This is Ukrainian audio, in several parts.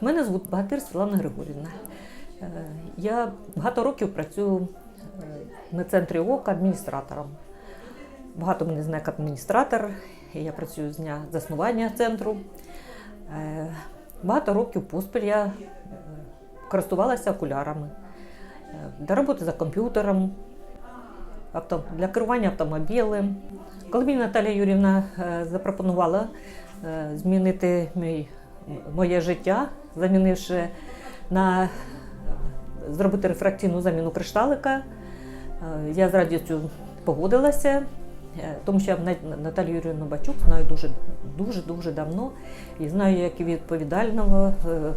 Мене звуть Багатир Світлана Григорівна. Е, Я багато років працюю е, в медцентрі ОК адміністратором. Багато мене знає як адміністратор. Я працюю з дня заснування центру. Е, Багато років поспіль я користувалася окулярами для роботи за комп'ютером, для керування автомобілем. Коли мені Наталія Юрівна запропонувала змінити моє життя, замінивши на зробити рефракційну заміну кришталика, е, я з радістю погодилася, е, тому що я На- Наталію Юрівну Бачук знаю дуже дуже давно і знаю як і відповідального е,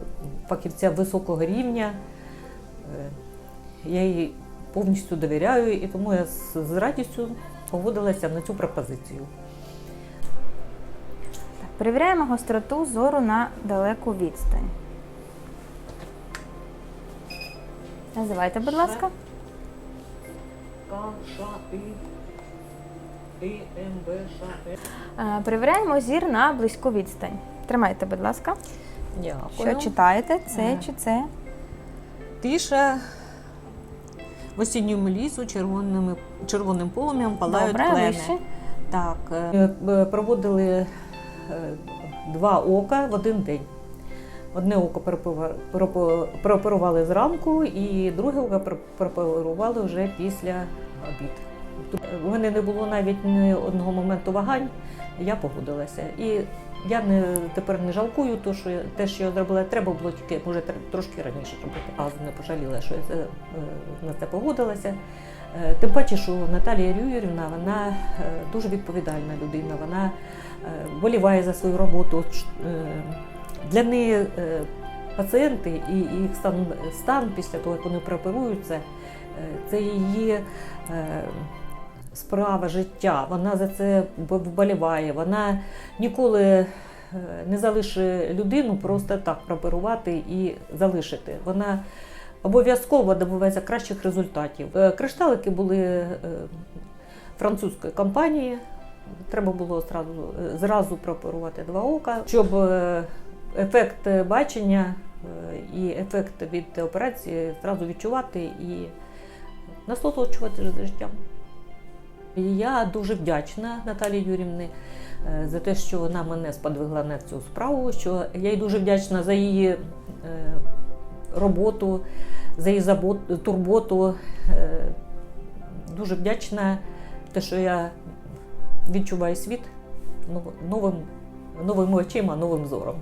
фахівця високого рівня. Я їй повністю довіряю, і тому я з радістю погодилася на цю пропозицію. Перевіряємо гостроту зору на далеку відстань. Називайте, будь ласка. Е. Перевіряємо зір на близьку відстань. Тримайте, будь ласка. Дякую. Що читаєте? Це Е. чи це? Тиша в осінньому лісу червоними, червоним полум'ям палають Добре, клени. вище. Так, е, проводили два ока в один день. Одне око прооперували зранку, і друге око пр- прооперували вже після обід. Тут У мене не було навіть ні одного моменту вагань, я погодилася. І я не, тепер не жалкую, то, що те, що я зробила, треба було тільки, може, тр- трошки раніше робити. А не пожаліла, що я це, е, на це погодилася. Е, Тим паче, що Наталія Юрівна вона е, дуже відповідальна людина, вона е, боліває за свою роботу. Для неї е, пацієнти і їх стан, стан після того, як вони прооперуються, е, це її е, справа життя. Вона за це вболіває. Вона ніколи не залишить людину просто так прооперувати і залишити. Вона обов'язково добувається кращих результатів. Кришталики були французької компанії. Треба було зразу, зразу прооперувати два ока, щоб ефект бачення е, і ефект від операції зразу відчувати і насолоджувати життям. Я дуже вдячна Наталії Юрівні е, за те, що вона мене сподвигла на цю справу. Що я їй дуже вдячна за її е, роботу, за її турботу. Е, Дуже вдячна те, що я відчуваю світ нов- новим, новими очима, новим зором.